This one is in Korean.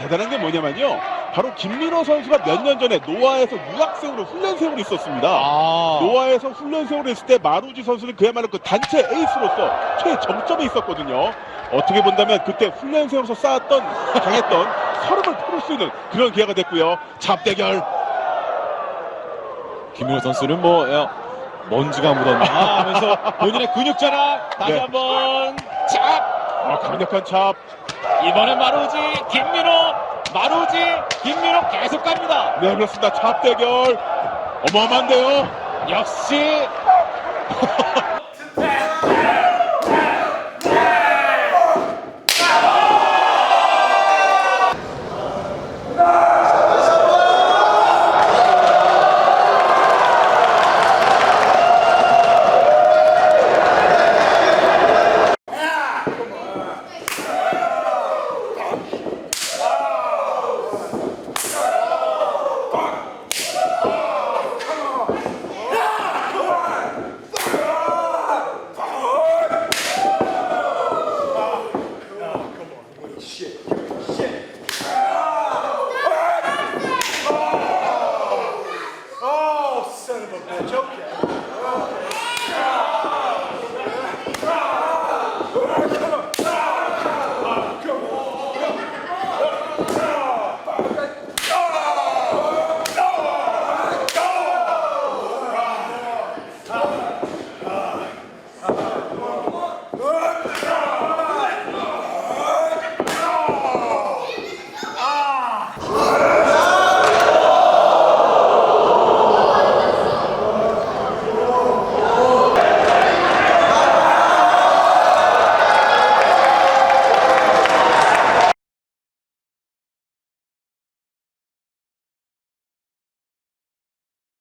대단한 게 뭐냐면요. 바로 김민호 선수가 몇 년 전에 노아에서 유학생으로 훈련 생으로 있었습니다. 아. 노아에서 훈련 생으로 있을 때 마루지 선수는 그야말로 그 단체 에이스로서 최정점에 있었거든요. 어떻게 본다면 그때 훈련 생으로서 쌓았던 강했던 서름을 풀을 수 있는 그런 기회가 됐고요. 잡대결. 김민호 선수는 뭐 야, 먼지가 묻었나 하면서 본인의 근육 자랑 다시 네. 한번 자 아, 강력한 찹. 이번엔 마루지 김민호 마루지 김민호 계속 갑니다. 네, 그렇습니다. 잡대결. 어마어마한데요. 역시